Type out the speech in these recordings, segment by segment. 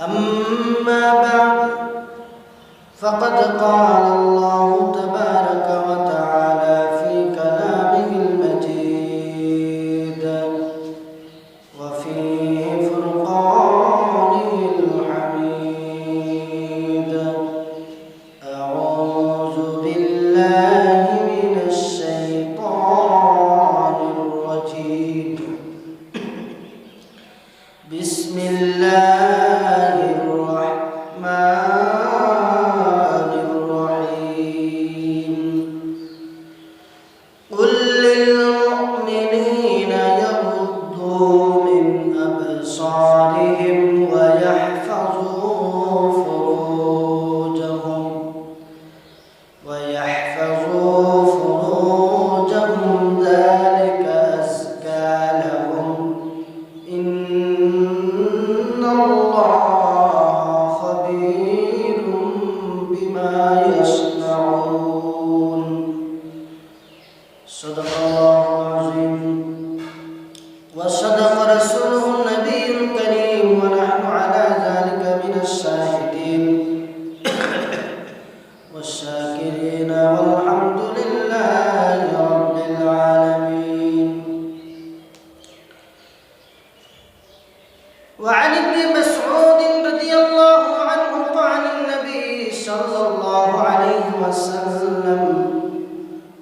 أما بعد فقد قال الله تعالى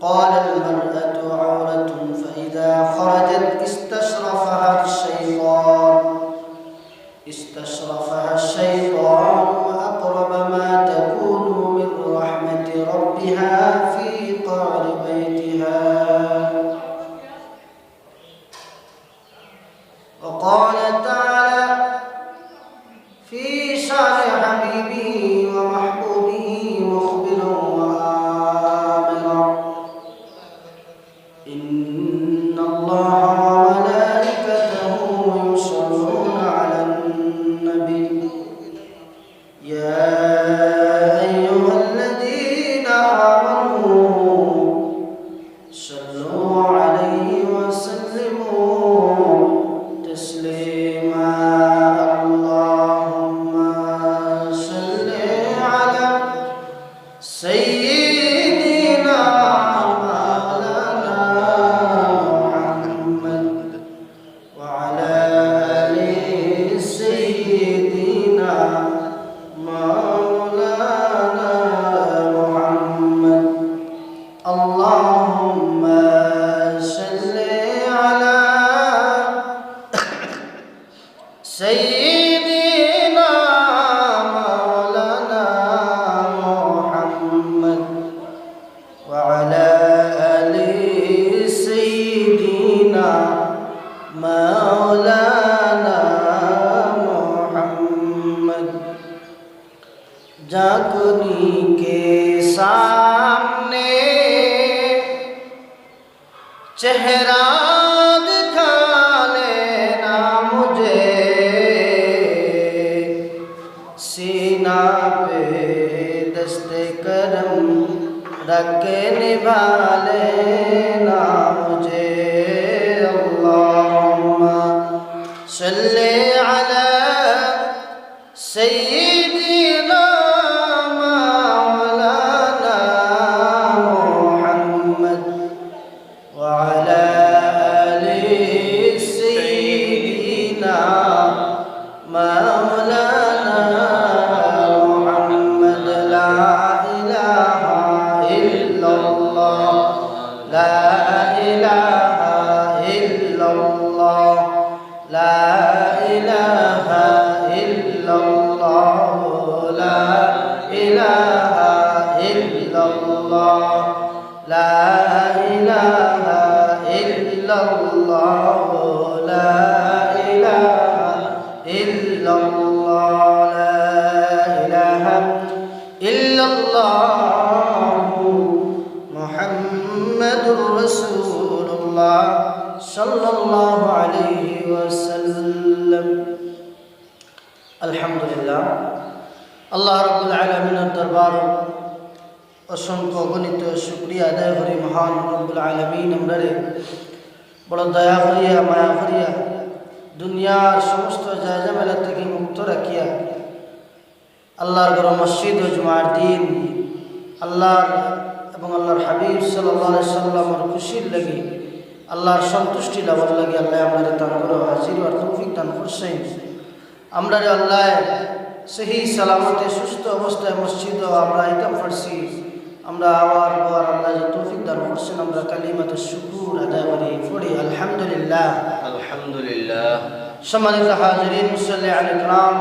قال المرأة عورة فإذا خرجت जगनी के सामने चेहरा दिखा लेना मुझे। सीना पे दस्ते करम रख निभा। لا অসংখ্য অগণিত শুক্রিয়া আদায় করি মহান রব্বুল আলমিন আমরা বড় দয়া করিয়া, মায়া করিয়া, দুনিয়ার সমস্ত জায়জামেলা থেকে মুক্ত রাখিয়া আল্লাহর গর মসজিদ ও জুমার দিন, আল্লাহর এবং আল্লাহর হাবিব সাল্লাহ সাল্লামর খুশির লাগে, আল্লাহর সন্তুষ্টি লাভার লাগে আল্লাহ আমরা তান করো, হাজির আর তৌফিক তান করছেন। আমরা রে আল্লাহ সেই সালামতে সুস্থ অবস্থায় মসজিদ আমরা ইতাম ফার্সি আমরা আবার বার আল্লাহ যে তৌফিক দান করছেন আমরা কালিমাত শুকুর আদায় করি পড়ি আলহামদুলিল্লাহ। আলহামদুলিল্লাহ। সম্মানিত হাজরিন মুসল্লি আল ইকরাম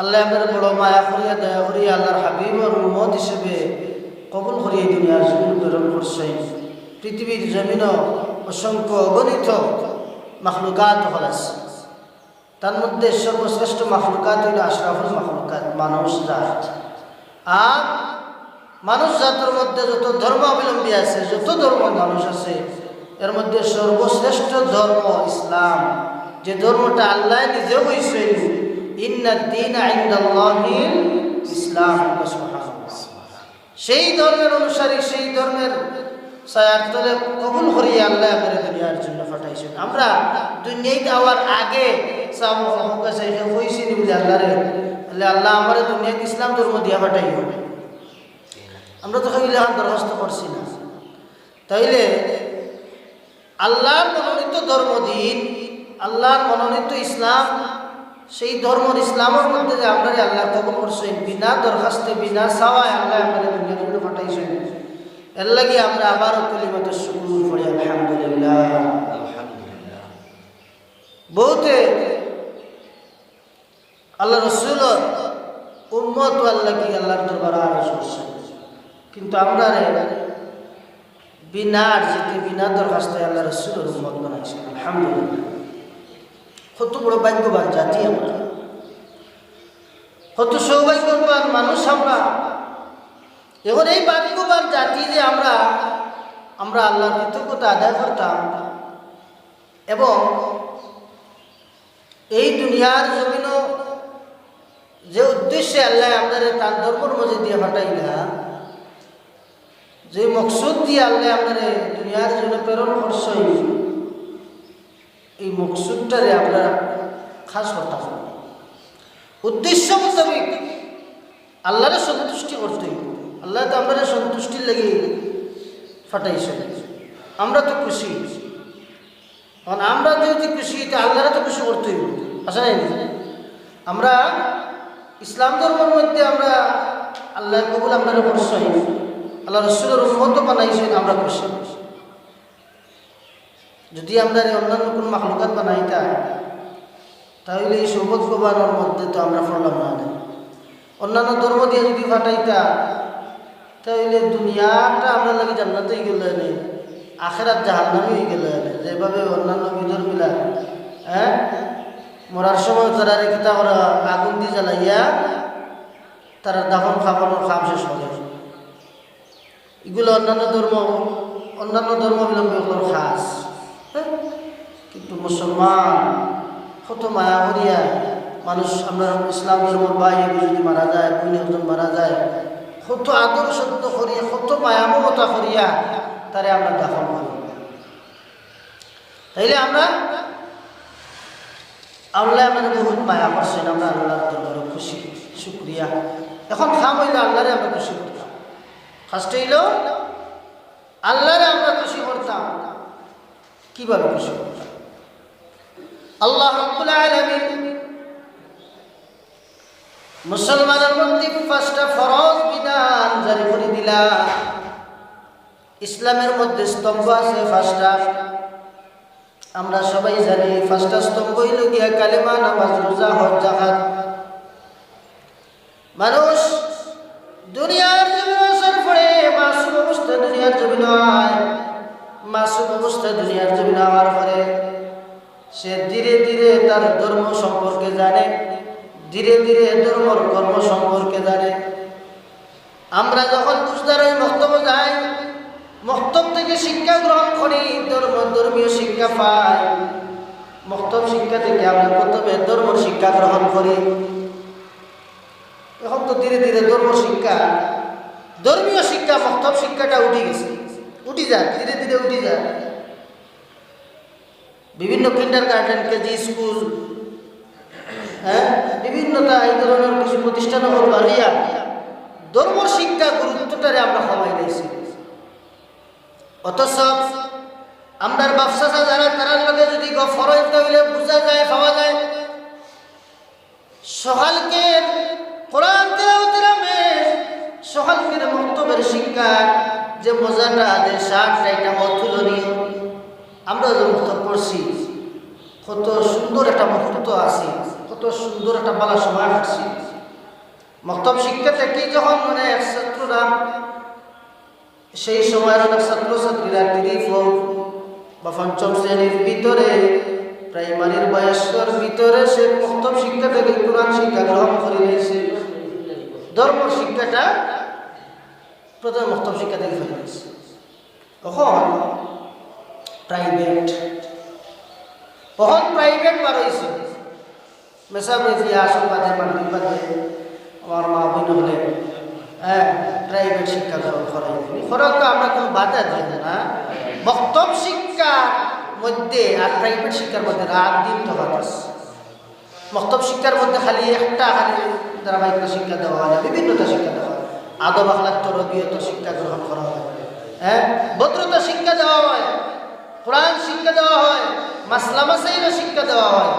আল্লাহ আমাদের বড় মায়া করিয়া দয়া করিয়া আল্লাহর হাবিব আর উম্মত হিসেবে কবুল করিয়ে দুনিয়ার জমিন প্রেরণ করছেন পৃথিবীর জমিন অসংখ্য অগণিত মাখলুকাত হল আছে তার মধ্যে সর্বশ্রেষ্ঠ মাখলুকাত হইল আশরাফুল মাখলুকাত মানুষ জাত আর মানুষ জাতের মধ্যে যত ধর্মাবলম্বী আছে, যত ধর্ম মানুষ আছে, এর মধ্যে সর্বশ্রেষ্ঠ ধর্ম ইসলাম। যে ধর্মটা আল্লাহ নিজেও বইছে ইন্নাদ্দিন আইন্দাল্লাহিল ইসলাম সেই ধর্মের অনুসারী, সেই ধর্মের সায়ার তলে কবুল করিয়ে আল্লাহ আমাদের দুনিয়ার জন্য পাঠাইছেন। আমরা দুনিয়ায় যাওয়ার আগে সাম কাছে হয়েছি বলে আল্লাহ আল্লাহ আল্লাহ আমার দুনিয়াতে ইসলাম ধর্ম দিয়া পাঠাই হবে আমরা তো এখন দরখাস্ত করছি না। তাইলে আল্লাহর মনোনীত ধর্ম দিন আল্লাহর মনোনীত ইসলাম, সেই ধর্মর ইসলামের মধ্যে যে আমরা আল্লাহ কবল করছেন বিনা দরখাস্তে, বিনা সাওয়ায় আল্লাহ আমাদের দুনিয়ার জন্য পাঠাইছেন, এর লাগে আমরা আবারও কলিমত শুকুর করি, আলহামদুলিল্লাহ। আলহামদুলিল্লাহ বহুতে আল্লাহ রসুল উম্মত আল্লাহ কি আল্লাহর দরবার আরজ করছেন। কিন্তু আমরা বিনা আর্জিতে, বিনা দরখাস্তে আল্লাহ রসুলের উম্মত বানাইছে, আলহামদুলিল্লাহ। কত বড় ভাগ্যবান জাতি আমরা। কত সৌভাগ্যবান মানুষ আমরা। এখন এই ভাগ্যবান জাতি যে আমরা আমরা আল্লাহর কৃতজ্ঞতা আদায় করতাম এবং এই দুনিয়ার জমিন যে উদ্দেশ্যে আল্লাহ আমাদের তার ধর্মর মধ্যে দিয়ে ফাটাই না যে মকসুদ দিয়ে আল্লাহ আমাদের দুনিয়ার জন্য প্রেরণ করছই এই মকসুদটারে আমরা খাস করতাম উদ্দেশ্য মোতাবেক আল্লাহরে সন্তুষ্টি করতে আল্লাহ তো আমরা সন্তুষ্টির লেগে ফাটাইছে আমরা তো খুশি। কারণ আমরা যদি খুশি, তো আল্লাহরা তো খুশি করতে হইব আসা নাই? আমরা ইসলাম ধর্মের মধ্যে আমরা আল্লাহ কবুল আমরা করছই আল্লাহ রসুলের উন্মত বানাইছেন আমরা খুশি। যদি আমরা অন্যান্য কোন মাখলুকাত বানাইতা তাহলে এই সৌভাগ্যবানের মধ্যে তো আমরা পড়লাম না। অন্যান্য ধর্ম দিয়ে যদি ফাটাইতা, তাহলে দুনিয়াটা আমরা লাগে জান্নাতেই গেল নেই আখেরাত জাহান্নামি হয়ে গেল যেভাবে অন্যান্য বিধর্মীরা হ্যাঁ? মরার সময় তারা রেখিতা করা আগুন দিয়ে জ্বালাইয়া তারা দাফন খাবানোর খাম শেষ হবে এগুলো অন্যান্য ধর্ম, অন্যান্য ধর্মাবলম্বী হল খাস হ্যাঁ? কিন্তু মুসলমান, কত মায়া করিয়া মানুষ, আমরা ইসলাম ধর্মের ভাই যদি মারা যায় বোন একজন মারা যায়, কত আদর সত্য করিয়া, কত মায়া মমতা করিয়া তারে আমরা দাফন করি তাইলে আমরা, আল্লাহ আমাদের বহুত মায়া করছেন, আমরা আল্লাহর দরবারে খুশি, শুক্রিয়া এখন খাম হইলে আল্লাহরে আমরা খুশি করতাম ফার্স্ট হইল, আল্লাহরে আমরা খুশি করতাম। কীভাবে খুশি? করতাম আল্লাহ মুসলমানের মধ্যে পাঁচটা ফরজ বিধান জারি করে দিলা। ইসলামের মধ্যে স্তম্ভ আছে পাঁচটা। আমরা সবাই জানি পাঁচটা স্তম্ভ হইল গিয়া কালেমা, নামাজ, রোজা, হজ মানুষ দুনিয়ার দুনিয়ার জমিন হয়, মাসুম অবস্থা দুনিয়ার জমিন হওয়ার পরে সে ধীরে ধীরে তার ধর্ম সম্পর্কে জানে, ধীরে ধীরে ধর্মর কর্ম সম্পর্কে জানে। আমরা যখন বুঝদার ওই বক্তব্য যাই মক্তব থেকে শিক্ষা গ্রহণ করি, ধর্ম, ধর্মীয় শিক্ষা পাই। মক্তব শিক্ষা থেকে আমরা প্রথমে ধর্ম শিক্ষা গ্রহণ করি। এখন তো ধীরে ধীরে ধর্ম শিক্ষা ধর্মীয় শিক্ষা, মক্তব শিক্ষাটা উঠে গেছে। উঠি যায় ধীরে ধীরে উঠি যায় বিভিন্ন কিন্ডার গার্ডেন কেজি স্কুল হ্যাঁ? বিভিন্নতা এই ধরনের কিছু প্রতিষ্ঠান হল বাড়িয়া ধর্ম শিক্ষা গুরুত্বটারে আমরা সবাই দিয়েছি। অথচ আমরার ব্যবসা যারা, তারার লগে যদি ফরজ হইলে বোঝা যায়, পাওয়া যায়, সকালকে কোরআন সকালকের মন্তব্যের শিক্ষা যে মজাটা যে শাকটা এটা অতুলনীয়। আমরা যে মুক্তব পড়ছি, কত সুন্দর একটা মুহূর্ত আছে, কত সুন্দর একটা বালা সময় কাটছি মক্তব শিক্ষা থেকে যখন মানে এক ছাত্ররা, সেই সময়ের অনেক ছাত্রছাত্রীরা তিরিশ হোক বা পঞ্চম শ্রেণির ভিতরে, প্রাইমারির বয়স্কর ভিতরে সে মক্তব শিক্ষা থেকে কোরআন শিক্ষা গ্রহণ করে নিয়েছে। ধর্ম শিক্ষাটা প্রথমে মক্তব শিক্ষা থেকে ফেলে তখন প্রাইভেট তখন প্রাইভেট বার হয়েছে? মেসাবে দিয়া আসল বাদে মানবিক বাদে আমার মা বোন হলে হ্যাঁ প্রাইভেট শিক্ষা গ্রহণ করাই খরচ তো আমরা কোনো বাধা দিই না বক্তব্য শিক্ষার মধ্যে আর প্রাইভেট শিক্ষার মধ্যে রাত দিন তফাৎ আছে। মক্তব শিক্ষার মধ্যে খালি একটা খালি ধারাবাহিকতা শিক্ষা দেওয়া হয় না, বিভিন্নতা শিক্ষা দেওয়া হয়। আদব আখলাক তরবিয়ত শিক্ষা গ্রহণ করা হয়। হ্যাঁ? ভদ্রতা শিক্ষা দেওয়া হয়। কোরআন শিক্ষা দেওয়া হয়। মাসলা শিক্ষা দেওয়া হয়।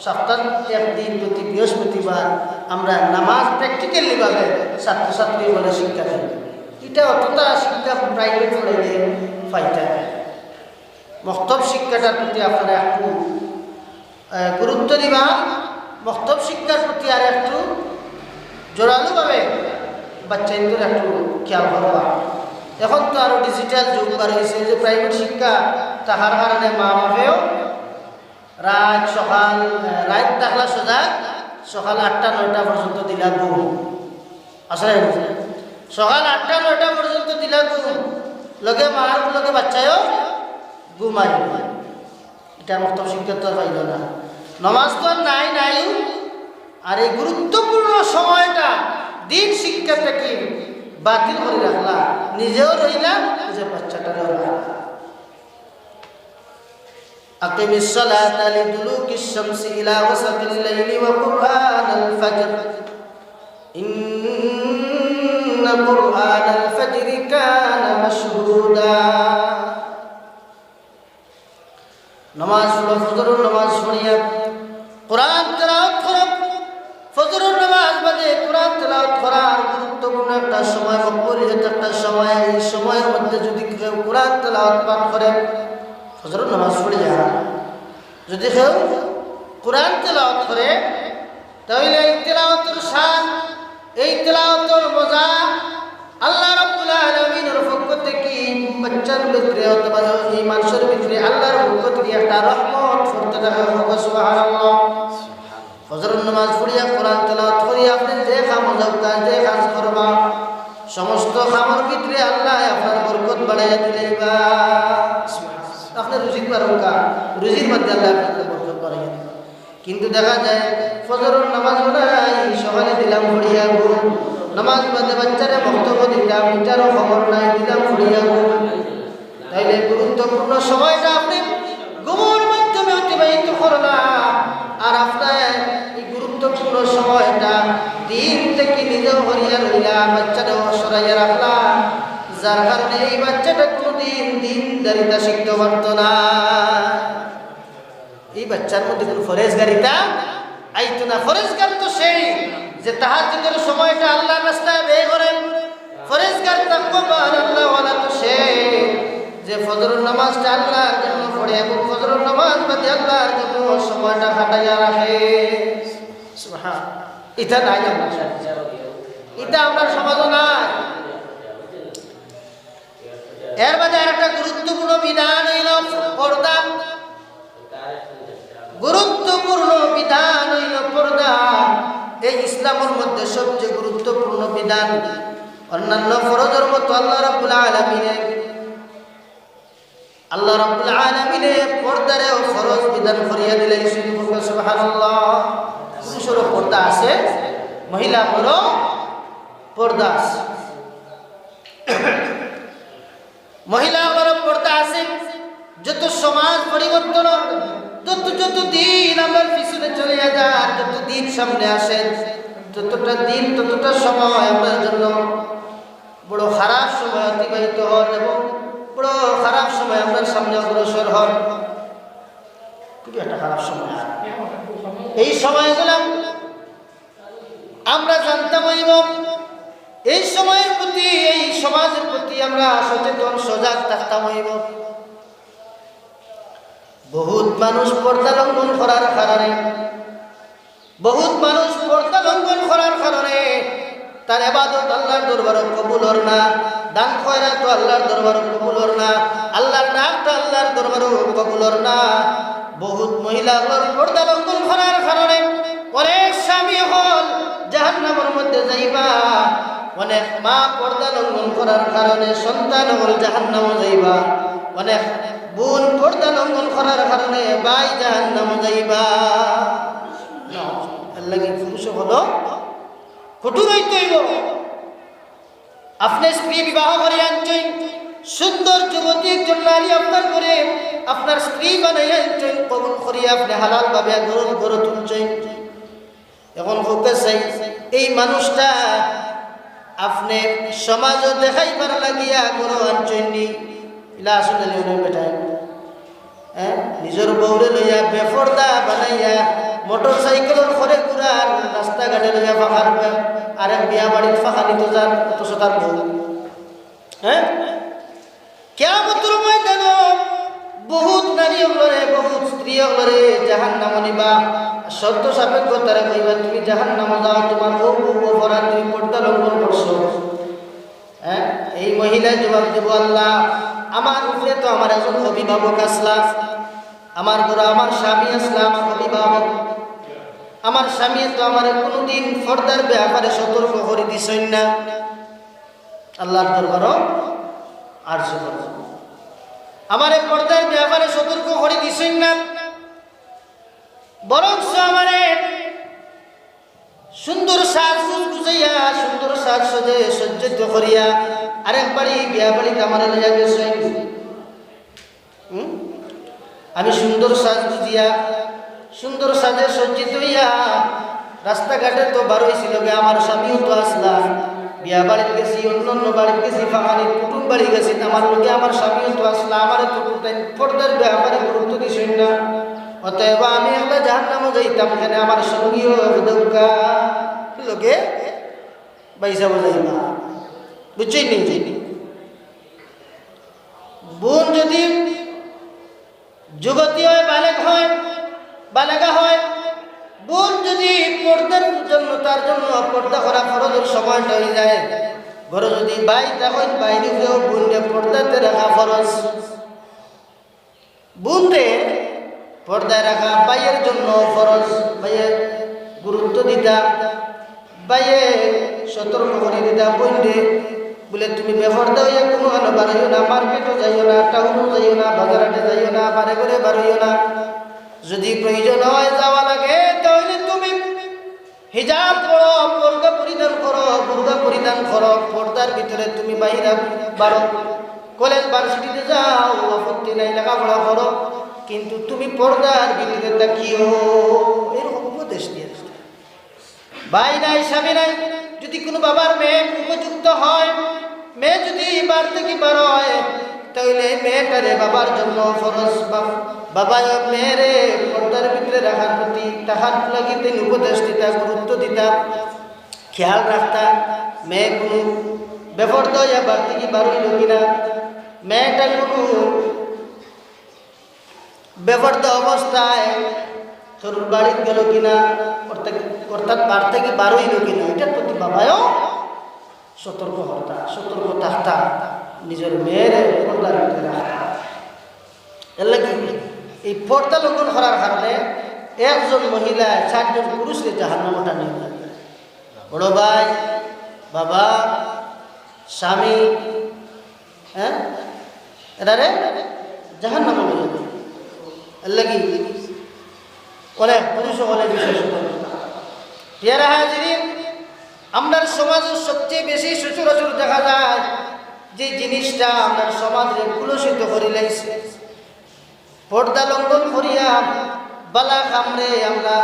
সপ্তাহ একদিন প্রতি বৃহস্পতিবার আমরা নামাজ প্র্যাকটিক্যালি ভাবে ছাত্রছাত্রী বলে শিক্ষা দেয় এটা অতটা শিক্ষা প্রাইভেট পড়াইলে ফাইটা মক্তব শিক্ষাটার প্রতি আপনারা একটু গুরুত্ব দিবা। মক্তব শিক্ষার প্রতি আর একটু জোরালোভাবে বাচ্চাদের একটু খেয়াল করবা এখন তো আরও ডিজিটাল যুগ বার হয়েছে যে প্রাইভেট শিক্ষা তাহার কারণে মা বাপেও রাত সকাল রাত থাকলা সোজা সকাল আটটা, নয়টা পর্যন্ত দিলা ঘুম। আসলে সকাল আটটা, নয়টা পর্যন্ত দিলা ঘুম। লগে মার, লগে বাচ্চায়ও ঘুমাই এটা মত শিক্ষা তো পাইল না। নমাজ তো নাই নাই আর এই গুরুত্বপূর্ণ সময়টা দিন শিক্ষা থেকে বাতিল করে রাখলা নিজেও রইলা নিজের বাচ্চাটারও রাখলা أقم الصلاة لدلوك الشمس إلى وسط الليل وقرآن الفجر إن قرآن الفجر كان مشهودا নমাজ যদি কেউ কোরআন তেলাওয়াত করে, তাহলে এই তেলাওয়াতের শান, এই তেলাওয়াতের মজা আল্লাহ রাব্বুল আলামিনের পক্ষ থেকে বাচ্চার ভিতরে অথবা এই মানুষের ভিতরে আল্লাহর পক্ষ থেকে একটা রহমত ফুটতে দেখা হোক সুবহানাল্লাহ। ফজরের নামাজ পড়িয়া কোরআন তেলাওয়াত করিয়া আপনি যে কাম যাওকা যে কাজ করবা, সমস্ত কামের ভিতরে আল্লাহ আপনার বরকত বাড়াইয়া দিলেইবা আপনি রুজির বারকা রুজির মধ্যে আল্লাহ আপনার বরকত দিবা কিন্তু দেখা যায়, ফজরের নামাজ নাই, সকালে দিলাম পড়িয়া ঘুম নামাজ বাদে বাচ্চারা বক্তব্য দিলাম এটারও খবর নাই, দিলাম পড়িয়া ঘুম তাইলে গুরুত্বপূর্ণ সময়টা আপনি ঘুমের মাধ্যমে অতিবাহিত করলাম আর আপনার এই গুরুত্বপূর্ণ সময়টা দিন থেকে নিজেও হরিয়া রইলাম বাচ্চাটাও সরাইয়া রাখলাম যার কারণে এই বাচ্চাটা দিন দারিতা শিখতে পারত না। এই বাচ্চার মধ্যে কোনো ফরেজগারিতা আইতো না। ফরেজগার তো সেই যে তাহার যুগের সময়টা আল্লাহ রাস্তায় ব্যয় করেন ফরেজগার তাকবার আল্লাহ ওয়ালা তো সে যে ফজরের নামাজটা আল্লাহর জন্য পড়ে এবং ফজরের নামাজ বাদে আল্লাহর জন্য সময়টা কাটাইয়া রাখে। সুবহান এটা নাই আমার। এটা আমরা সমাজ নাই। এর মাঝে একটা গুরুত্বপূর্ণ বিধান হইল পর্দা। গুরুত্বপূর্ণ বিধান হইল পর্দা। এই ইসলামের মধ্যে সবচেয়ে গুরুত্বপূর্ণ বিধান অন্যান্য ফরজের মতো আল্লাহ রাব্বুল আলামিনে আল্লাহ রাব্বুল আলামিনে পর্দারে ও ফরজ বিধান করিয়া দিলেন। সুবহানাল্লাহ। পুরুষেরও পর্দা আছে? মহিলাদেরও পর্দা আছে। মহিলাদেরও পর্দা আছে যত সমাজ পরিবর্তন যত যত দিন আমরা পিছনে চলে যান যত দিন সামনে আসেন যতটা দিন, ততটা সময় আমরা জন্য বড় খারাপ সময় অতিবাহিত হন এবং বড় খারাপ সময় আমরা সামনে অগ্রসর হন। খুবই একটা খারাপ সময়। এই সময়গুলো আমরা জানতাম এবং এই সময়ের প্রতি, এই সমাজের প্রতি আমরা সচেতন, সজাগ থাকতাম হইব। বহুত মানুষ পর্দা লঙ্ঘন করার কারণে, বহুত মানুষ পর্দা লঙ্ঘন করার কারণে তার এবাদত আল্লাহর দরবার কবুল হর না, দান খয়রা তো আল্লাহর দরবার কবুল হর না, আল্লাহর ডাকটা আল্লাহর দরবার কবুল হর না। বহুত মহিলা পর্দা লঙ্ঘন করার কারণে অনেক স্বামী হল, জাহান্নামের মধ্যে যাইবা অনেক মা পর্দা লঙ্ঘন করার কারণে সন্তান হল জাহান্নামও যাইবা। অনেক বোন পর্দা লঙ্ঘন করার কারণে বাই জাহান্নামও যাইবা। কি পুরুষ হলো কঠোর হইতে আপনি স্ত্রী বিবাহ করে আনছেন, সুন্দর যুবতী একজন নারী আপনার করে আপনার স্ত্রী বানাই আনছেন, কবুল করিয়া আপনি হালাল ভাবে গরম গড়ে তুলছেন। এখন হোকে এই মানুষটা আপনি সমাজও দেখাইবার লাগিয়া গরো আনছেননি ইলা আসলে হ্যাঁ? নিজের বউরে লইয়া বেফর্দা বানাইয়া মোটর সাইকেলের ঘরে ঘুরার রাস্তাঘাটে লইয়া ফাঁকার আরেক বিয়া বাড়ির ফাঁকা নিত যান অথচ তার বউ। হ্যাঁ? কেমন বহুত নারী অগলরে বহুত স্ত্রী অগলরে জাহান নাম নিবা। শর্ত সাপেক্ষ তারা কইবা, তুমি জাহান নাম যাও, তোমার বউ বউ তুমি পর্দা লঙ্ঘন করছ। হ্যাঁ? এই মহিলায় জবাব দেব, আল্লাহ, আমার উপরে তো আমার একজন অভিভাবক আসলাম আমার ঘরে আমার স্বামী আসলাম অভিভাবক। আমার স্বামী তো আমার কোনোদিন ফর্দার ব্যাপারে সতর্ক করে দিছেন না। আল্লাহর দরবারও আর আমার পর্দার ব্যাপারে সতর্ক করে দিছেন না। বরং আমার সুন্দর সাজ বুঝাইয়া, সুন্দর সাজ সজে সজ্জিত করিয়া আরেক বাড়ি বিয়া বাড়িতে আমার লইয়া হুম? আমি সুন্দর সাজ বুঝিয়া, সুন্দর সাজে সজ্জিত হইয়া রাস্তাঘাটে তো বার হয়েছিল আমার স্বামীও তো আসলাম বিয়া বাড়িতে গেছি অন্য অন্য বাড়িতে গেছি ফাঁকানির কুটুম বাড়ি গেছি, আমার লোকে আমার স্বামীও তো আসলাম আমার তো পর্দার ব্যাপারে গুরুত্ব দিছেন না। অতএব আমি একটা জাহান নামও যাইতাম, এখানে আমার সঙ্গীও দৌকা লোকে বাইসা বোঝাইবা বুঝছেন নি? বোন যদি যুবতী হয়, বালেক হয় বালেগা হয়, বোন যদি পর্দার জন্য, তার জন্য পর্দা করা ফরজের সময়টা হয়ে যায়। ঘরে যদি বাই, তখন বাইরে গিয়েও বোনকে পর্দাতে রাখা ফরজ। বোন রে পর্দায় রাখা বাইয়ের জন্য ফরজ, বাইয়ের গুরুত্ব দিতা, বাইয়ে সতর্ক করে দিতা বোন রে বলে তুমি বেফর্দা হইয়া কোনো আনো বাড়াইও না, মার্কেটও যাইও না, টাউনও যাইও না বাজারাটে যাইও না, বারে করে বাড়াইও না। যদি প্রয়োজন হয় যাওয়া লাগে, তাহলে তুমি হিজাব করো পর্দা পরিধান করো, পর্দা পরিধান করো, পর্দার ভিতরে তুমি বাইরে বারো। কলেজ, ভার্সিটিতে যাও, আপত্তি নাই, লেখাপড়া করো। কিন্তু তুমি পর্দার ভিতরে দেখিও এরকম উপদেশ দিয়ে ভাই নাই, স্বামী নাই, যদি কোনো বাবার মেয়ে উপযুক্ত হয়, মেয়ে যদি বার থেকে বার হয়, তাহলে মেয়েটারে বাবার জন্য ফরজ বাবা মেয়েরে পর্দার ভিতরে রাখার প্রতি তাহার লাগি তিনি উপদেশ দিতা, গুরুত্ব দিতা, খেয়াল রাখতা, মেয়ে কোনো বেফর্দ হইয়া বার থেকে বার হইল কিনা মেয়েটা কোনো বেফর্দ অবস্থায় তোর বাড়িতে গেল কিনা? অর্থাৎ বার থেকে বার হইল কিনা? এটার প্রতি বাবাও সতর্ক হতা সতর্ক থাকতা নিজের মেয়ের পর্দার এর লাগি এই পর্দা লঙ্ঘন করার কারণে একজন মহিলা, চারজন পুরুষকে জাহান্নামটা নিয়ে যাবে বড় ভাই, বাবা, স্বামী হ্যাঁ? এরা রে জাহান্নামে নিয়ে লাগি অনেক পুরুষ অনেক বিশেষ পেয়ারা হাজির আপনার সমাজের সবচেয়ে বেশি সচরাচর দেখা যায় যে জিনিসটা আপনার সমাজে কুলসিত করে লাইছে পর্দা লঙ্ঘন করিয়া বালা কামরে আমরা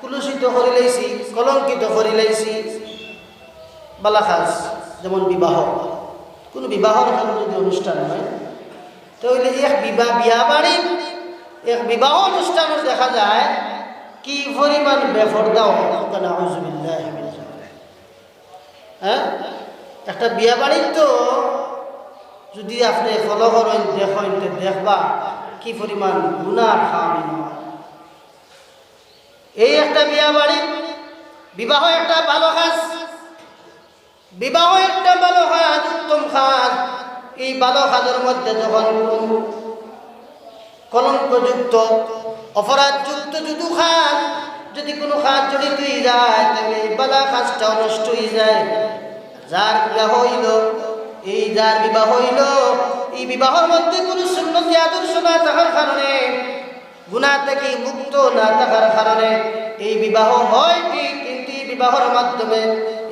কুলুষিত করে লাইছি কলঙ্কিত করে লাইছি বালা খাস, যেমন বিবাহ। কোনো বিবাহর কোনো যদি অনুষ্ঠান হয়, তাহলে এক বিবাহ বিয়া বাড়ি এক বিবাহ অনুষ্ঠানও দেখা যায়, কি পরিমাণ বেফরদা হ্যাঁ? একটা বিয়া বাড়ির তো যদি আপনি ফলো করেন, দেখেন দেখবা কি পরিমাণ গুণা খাওয়ানি এই একটা বিয়া বাড়ি, বিবাহ একটা ভালো কাজ, বিবাহ একটা ভালো কাজ, উত্তম কাজ। এই ভালো কাজের মধ্যে যখন কলঙ্কযুক্ত, অপরাধযুক্ত যদি খাত যদি কোনো খাত জড়িত হয়ে যায়, তাহলে এই বালা কাজটাও নষ্ট হয়ে যায়। যার বিবাহ হইল, এই যার বিবাহ হইল, এই বিবাহের মধ্যে কোনো সুন্নতি আদর্শ না থাকার কারণে গুণা থেকে মুক্ত না থাকার কারণে, এই বিবাহ হয় ঠিক কিন্তু এই বিবাহের মাধ্যমে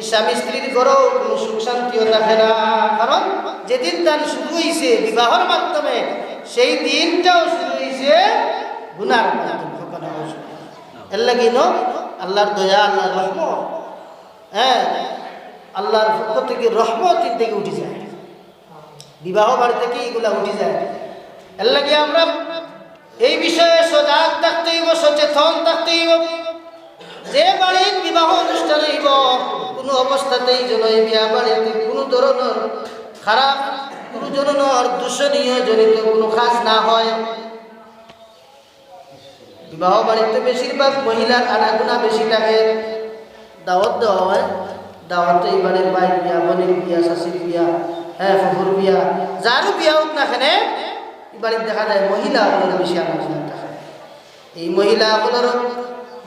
স্বামী স্ত্রীর ঘরেও কোনো সুখ শান্তিও থাকে না। কারণ যেদিন তার শুরু হয়েছে বিবাহের মাধ্যমে সেই দিনটাও শুরু হয়েছে গুনার এর ন, আল্লাহর দয়া, আল্লাহর রহমত। হ্যাঁ আল্লাহর পক্ষ থেকে রহমত থেকে উঠে যায়। বিবাহ বাড়ি থেকে এগুলা উঠে যায়। এর লাগে আমরা এই বিষয়ে সজাগ থাকতে হইব, সচেতন থাকতে হইব। যে বাড়ির বিবাহ অনুষ্ঠান হইব, কোনো অবস্থাতেই যেন এই বিয়া বাড়িতে কোনো ধরনের খারাপ ধরনের দূষণীয় জনিত কোনো কাজ না হয়। বিবাহ বাড়িতে বেশিরভাগ মহিলার আনাগুনা বেশি থাকে। দাওয়াত দেওয়া হয়। দাওয়াতে এই বাড়ির ভাই বিয়া, বোনের বিয়া শাশির বিয়া হ্যাঁ ফুফুর বিয়া, যারও বিয়া হোক না এখানে বাড়িতে দেখা যায় মহিলাগুলোর বেশি আনাগুনা থাকে। এই মহিলাগুলোর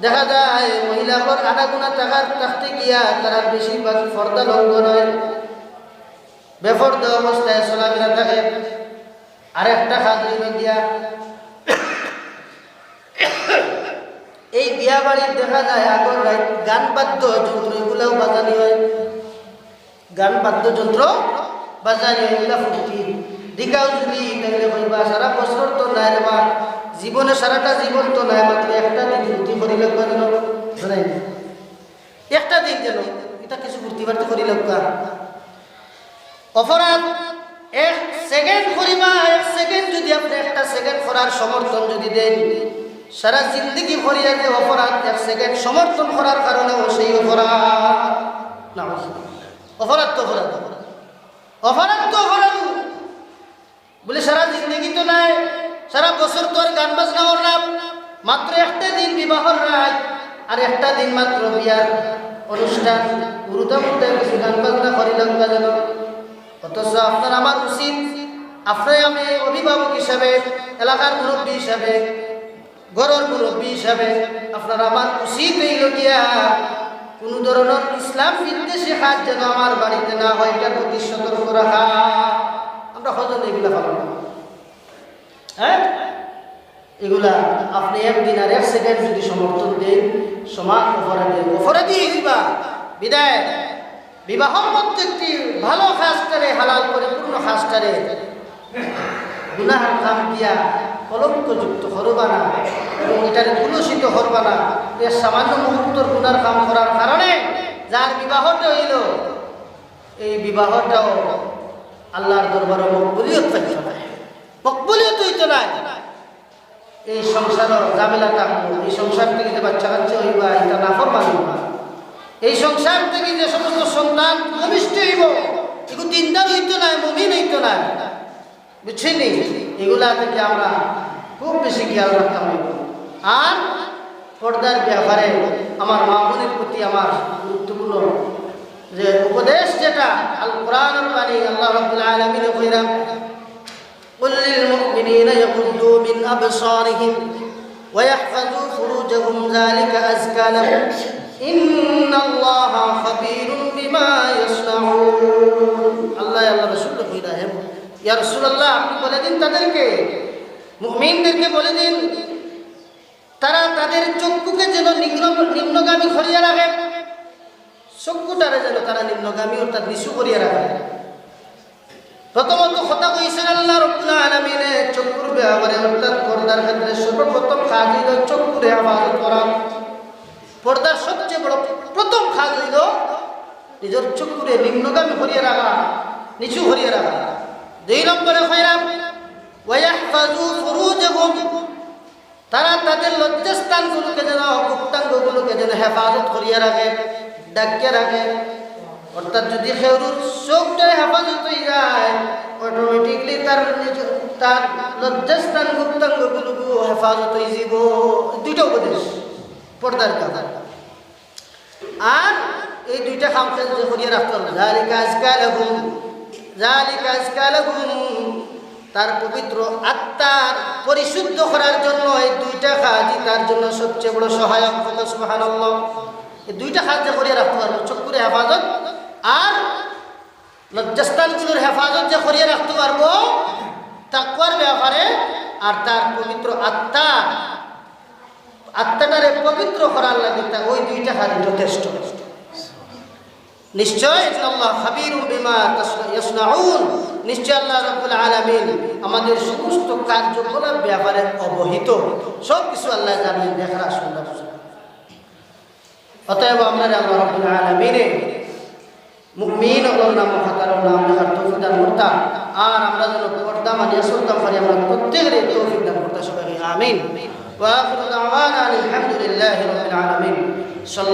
দেখা যায়, মহিলাগুলোর আনাগুনা থাকার থাকতে গিয়া তারা বেশিরভাগ ফর্দা লঙ্ঘন হয়। বেফর্দ অবস্থায় চলাফেরা থাকে আরেকটা খাদ হইল গিয়া এই বিয়া বাড়ির দেখা যায়, আগর গান বাদ্য যন্ত্র, এগুলাও বাজানি হয়। গান বাদ্যযন্ত্র বাজানি হয়, এগুলা ফুর্তি দিকাও যদি তাহলে কইবা, সারা বছর তো নাই বা জীবনে সারাটা জীবন তো নাই, মাত্র একটা দিন ফুর্তি করি লাগবা যেন। একটা দিন যেন, এটা কিছু ফুর্তি বার্তি করি লাগবা। অপরাধ, এক সেকেন্ড করিবা, এক সেকেন্ড যদি আপনি একটা সেকেন্ড করার সমর্থন যদি দেন, সারা জিন্দগি ভরিয়া যে অপরাধ, এক সেকেন্ড সমর্থন করার কারণেও সেই অপরাধ। না অপরাধ তো অপরাধ। অপরাধ তো অপরাধ। বলে সারা জিন্দগি তো নাই, সারা বছর তো আর গান বাজনা করলাম মাত্র একটা দিন বিবাহর রাত আর একটা দিন মাত্র বিয়ার অনুষ্ঠান। উরুদা মুরুদা কিছু গান বাজনা করি লাগবা যেন। অথচ আপনার আমার উচিত আপনার আমি অভিভাবক হিসাবে, এলাকার মুরব্বী হিসাবে, ঘরের মুরব্বী হিসাবে আপনার আমার উচিত হইল গিয়া কোনো ধরনের ইসলাম বিদ্বেষী হাত যেন আমার বাড়িতে না হয়, এটা প্রতি সতর্ক রাখা। আমরা হজন এগুলা পালন। হ্যাঁ? এগুলা আপনি একদিন আর এক সেকেন্ড যদি সমর্থন দেন সমান অপরাধে অপরাধী বিদায়। বিবাহর মধ্যে একটি ভালো খাসটারে হালাল পরিপূর্ণ খাসটারে গুনাহার কাম দিয়া কলঙ্কযুক্ত হরবা না, এবং এটার কুলসিত হরবা না। এর সামান্য মুহূর্তর গুনার কাম করার কারণে যার বিবাহটা হইল, এই বিবাহটাও আল্লাহর দরবারে মকবুলিয়ত থাকতে না মকবুলিয়ত হইতো না এই সংসার জামেলাটা এই সংসার থেকে বাচ্চা কাচ্চা হইবা, এটা নাফর মানিবা এই সংসার থেকে যে সমস্ত সন্তান ভূমিষ্ঠ হইব এগুলো দিনদার হইতো না মমিন হইতো না বুঝছেন এগুলা থেকে আমরা খুব বেশি খেয়াল রাখতাম হইব আর পর্দার ব্যাপারে আমার মা বোনের প্রতি আমার গুরুত্বপূর্ণ যে উপদেশ যেটা আল কোরআন বাণী আল্লাহ রাব্বুল আলামিন কইরাম قل للمؤمنين يغضوا من أبصارهم ويحفظوا فروجهم ذلك أزكى لهم ইন্না আল্লাহ খাবীরুম বিমা ইয়াসনাউন। আল্লাহ আল্লাহ রাসূল কইরা হে ইয়া রাসূলুল্লাহ, আপনি বলে দিন তাদেরকে। মুমিনদেরকে বলে দিন। তারা তাদের চক্ষুকে যেন নিম্নগামী করিয়া রাখে। চক্ষুটারে যেন তারা নিম্নগামী, অর্থাৎ নিচু করিয়া রাখে। প্রথমত কথা কইছেন আল্লাহ রব্বুল আলামিনে চক্ষুর ব্যবহারে, অর্থাৎ করদার ক্ষেত্রে সর্বপ্রথম কাজ হইল চক্ষুরে আবাদত করা। পর্দার সবচেয়ে বড় প্রথম কাজ হইল নিজের চক্ষুরে নিম্নগামী করিয়ে রাখা, নিচু করিয়ে রাখা। দুই নম্বরে তারা তাদের লজ্জাস্থানগুলোকে যেন, গুপ্তাঙ্গগুলোকে যেন হেফাজত করিয়ে রাখে, ডাকিয়ে রাখে। অর্থাৎ যদি খেউরুর চোখটা হেফাজত হয়ে যায় অটোমেটিকলি তার তার লজ্জাস্থান গুপ্তাঙ্গগুলো হেফাজত হয়ে যাব দুইটা উপদেশ। পর্দার কাজ। আর এই দুইটা খামকে যে করিয়ে রাখতে হবে জালিকা আজকালাহুম। জালিকা আজকালাহুম। তার পবিত্র আত্মার পরিশুদ্ধ করার জন্য এই দুইটা কাজই তার জন্য সবচেয়ে বড় সহায়ক কথা সুবহানাল্লাহ। এই দুইটা কাজ যে করিয়ে রাখতে পারব চক্ষুরে হেফাজত আর লজ্জাস্থানগুলোর হেফাজত যে করিয়ে রাখতে পারব তাকওয়ার ব্যাপারে আর তার পবিত্র আত্মা আত্মাটারে পবিত্র করার লাগে তা ওই দুইটা কাজ যথেষ্ট। নিশ্চয় আল্লাহ আমাদের সমস্ত কার্যকলাপ ব্যাপারে অবহিত। সব অতএব আমরা আল্লাহ রাব্বুল আলামিনে মুমিন হলোর নাম খাতার আর আমরা যেন পর্দা মানিয়ে পারি আমরা প্রত্যেকের তৌফিক আমিন। ওয়া আখিরু দাওয়ানা আলহামদুলিল্লাহি রাব্বিল আলামিন সাল্লাল্লাহু